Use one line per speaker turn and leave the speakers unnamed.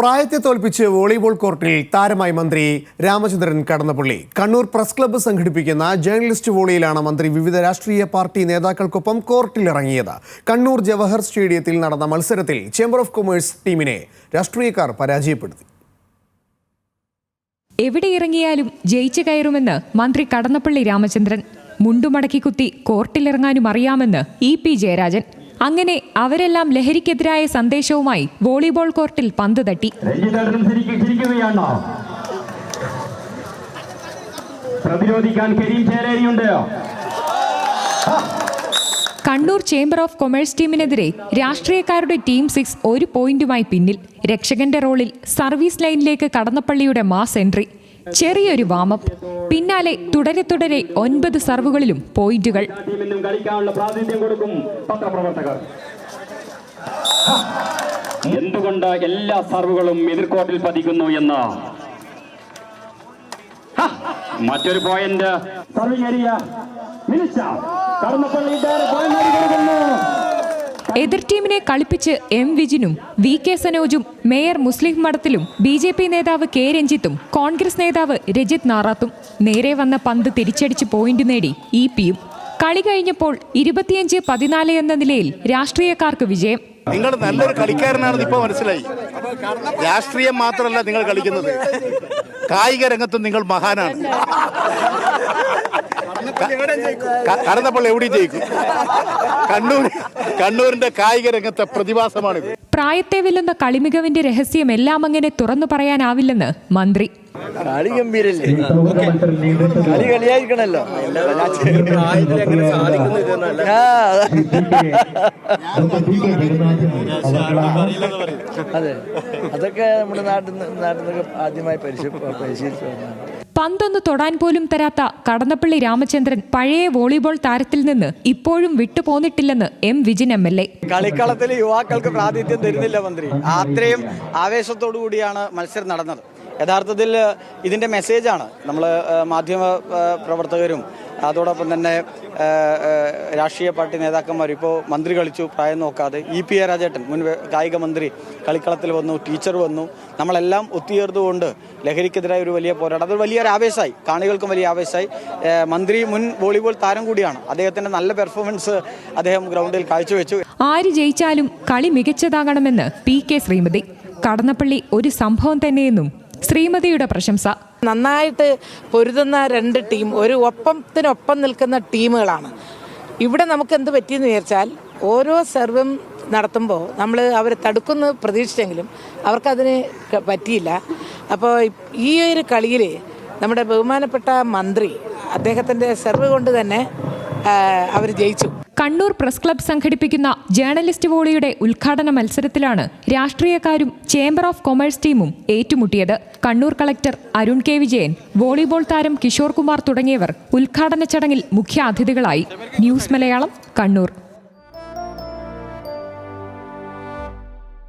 പ്രായത്തെ തോൽപ്പിച്ച് വോളിബോൾ കോർട്ടിൽ താരമായി മന്ത്രി രാമചന്ദ്രൻ കടന്നപ്പള്ളി. കണ്ണൂർ പ്രസ് ക്ലബ്ബ് സംഘടിപ്പിക്കുന്ന ജേർണലിസ്റ്റ് വോളിയിലാണ് മന്ത്രി വിവിധ രാഷ്ട്രീയ പാർട്ടി നേതാക്കൾക്കൊപ്പം കോർട്ടിലിറങ്ങിയത്. കണ്ണൂർ ജവഹർ സ്റ്റേഡിയത്തിൽ നടന്ന മത്സരത്തിൽ ചേംബർ ഓഫ് കൊമേഴ്സ് ടീമിനെ രാഷ്ട്രീയക്കാർ പരാജയപ്പെടുത്തി.
എവിടെ ഇറങ്ങിയാലും ജയിച്ചു കയറുമെന്ന് മന്ത്രി കടന്നപ്പള്ളി രാമചന്ദ്രൻ. മുണ്ടുമടക്കി കുത്തി കോർട്ടിലിറങ്ങാനും അറിയാമെന്ന് ഇ പി ജയരാജൻ. അങ്ങനെ അവരെല്ലാം ലഹരിക്കെതിരായ സന്ദേശവുമായി വോളിബോൾ കോർട്ടിൽ പന്ത് തട്ടി.
പ്രതിരോധിക്കാൻ കരീം ചേലേരിയുണ്ട്
കണ്ണൂർ ചേംബർ ഓഫ് കൊമേഴ്സ് ടീമിനെതിരെ രാഷ്ട്രീയക്കാരുടെ ടീം സിക്സ് ഒരു പോയിന്റുമായി പിന്നിൽ. രക്ഷകന്റെ റോളിൽ സർവീസ് ലൈനിലേക്ക് കടന്നപ്പള്ളിയുടെ മാസ് എൻട്രി. ചെറിയൊരു വാമപ്പ്. പിന്നാലെ തുടരെ തുടരെ ഒൻപത് സർവുകളിലും പോയിന്റുകൾ!
എന്തുകൊണ്ട് എല്ലാ സർവുകളും എതിർക്കോട്ടിൽ പതിക്കുന്നു എന്ന്? മറ്റൊരു പോയിന്റ് സർവ് ഏരിയ മിനിച്ച കടന്നപ്പള്ളി പോയിന്റ് നേടിക്കൊടുക്കുന്നു
എതിർ ടീമിനെ കളിപ്പിച്ച് എം വിജിനും വി കെ സനോജും മേയർ മുസ്ലിം മഠത്തിലും ബി ജെ പി നേതാവ് കെ രഞ്ജിത്തും കോൺഗ്രസ് നേതാവ് രജിത് നാറാത്തും നേരെ വന്ന പന്ത് തിരിച്ചടിച്ച് പോയിന്റ് നേടി ഇ പിയും. കളി കഴിഞ്ഞപ്പോൾ ഇരുപത്തിയഞ്ച് പതിനാല് എന്ന നിലയിൽ രാഷ്ട്രീയക്കാർക്ക് വിജയം.
നിങ്ങൾ നല്ലൊരു കളിക്കാരനാണെന്ന് ഇപ്പോൾ മനസ്സിലായി. രാഷ്ട്രീയം മാത്രമല്ല നിങ്ങൾ കളിക്കുന്നത്. കായിക രംഗത്തും നിങ്ങൾ മഹാനാണ്. ക- കടന്നപ്പള്ളി എവിടെയും ജയിക്കും. കണ്ണൂർ കണ്ണൂരിന്റെ കായിക രംഗത്തെ പ്രതിഭാസമാണിത്.
പ്രായത്തെ വെല്ലുന്ന കളിമികവിന്റെ രഹസ്യം എല്ലാം അങ്ങനെ തുറന്നു പറയാനാവില്ലെന്ന് മന്ത്രി.
കളി ഗംഭീരല്ലേ കളി കളിയായിരിക്കണല്ലോ. അതെ. അതൊക്കെ നമ്മുടെ നാട്ടിൽ നിന്ന് നാട്ടിൽ നിന്നൊക്കെ ആദ്യമായി പരിശീലിച്ചു പരിശീലിച്ചു വന്നതാണ്
പന്തൊന്ന് തൊടാൻ പോലും തരാത്ത കടന്നപ്പള്ളി രാമചന്ദ്രൻ പഴയ വോളിബോൾ താരത്തിൽ നിന്ന് ഇപ്പോഴും വിട്ടുപോന്നിട്ടില്ലെന്ന് M Vijin M L A.
കളിക്കളത്തിൽ യുവാക്കൾക്ക് പ്രാതിനിധ്യം തരുന്നില്ല മന്ത്രി. അത്രയും ആവേശത്തോടു കൂടിയാണ് മത്സരം നടന്നത്. യഥാർത്ഥത്തിൽ ഇതിന്റെ മെസ്സേജാണ് നമ്മൾ മാധ്യമ പ്രവർത്തകരും അതോടൊപ്പം തന്നെ രാഷ്ട്രീയ പാർട്ടി നേതാക്കന്മാർ ഇപ്പോൾ മന്ത്രി കളിച്ചു പ്രായം നോക്കാതെ ഇ പി എ രാജേട്ടൻ മുൻ കായിക മന്ത്രി കളിക്കളത്തിൽ വന്നു ടീച്ചർ വന്നു നമ്മളെല്ലാം ഒത്തുചേർന്നുകൊണ്ട് ലഹരിക്കെതിരായ ഒരു വലിയ പോരാട്ടം അത് വലിയൊരു ആവേശമായി കാണികൾക്കും വലിയ ആവേശമായി. മന്ത്രി മുൻ വോളിബോൾ താരം കൂടിയാണ്. അദ്ദേഹത്തിന്റെ നല്ല പെർഫോമൻസ് അദ്ദേഹം ഗ്രൗണ്ടിൽ കാഴ്ചവെച്ചു.
ആര് ജയിച്ചാലും കളി മികച്ചതാകണമെന്ന് പി കെ ശ്രീമതി. കടന്നപ്പള്ളി ഒരു സംഭവം തന്നെയെന്നും ശ്രീമതിയുടെ പ്രശംസ.
നന്നായിട്ട് പൊരുതുന്ന രണ്ട് ടീം ഒരു ഒപ്പത്തിനൊപ്പം നിൽക്കുന്ന ടീമുകളാണ്. ഇവിടെ നമുക്ക് എന്ത് പറ്റിയെന്ന് വിചാരിച്ചാൽ ഓരോ സെർവും നടത്തുമ്പോൾ നമ്മൾ അവരെ തടുക്കുന്നു പ്രതീക്ഷിച്ചെങ്കിലും അവർക്കതിന് പറ്റിയില്ല. അപ്പോൾ ഈ ഒരു കളിയിൽ നമ്മുടെ ബഹുമാനപ്പെട്ട മന്ത്രി അദ്ദേഹത്തിന്റെ സെർവ് കൊണ്ട് തന്നെ അവർ ജയിച്ചു.
കണ്ണൂർ പ്രസ് ക്ലബ് സംഘടിപ്പിക്കുന്ന ജേർണലിസ്റ്റ് വോളിയുടെ ഉദ്ഘാടന മത്സരത്തിലാണ് രാഷ്ട്രീയക്കാരും ചേംബർ ഓഫ് കൊമേഴ്സ് ടീമും ഏറ്റുമുട്ടിയത്. Kannur collector Arun K Vijayan volleyball താരം കിഷോർ കുമാർ തുടങ്ങിയവർ ഉദ്ഘാടന ചടങ്ങിൽ മുഖ്യാതിഥികളായി. ന്യൂസ് മലയാളം കണ്ണൂർ.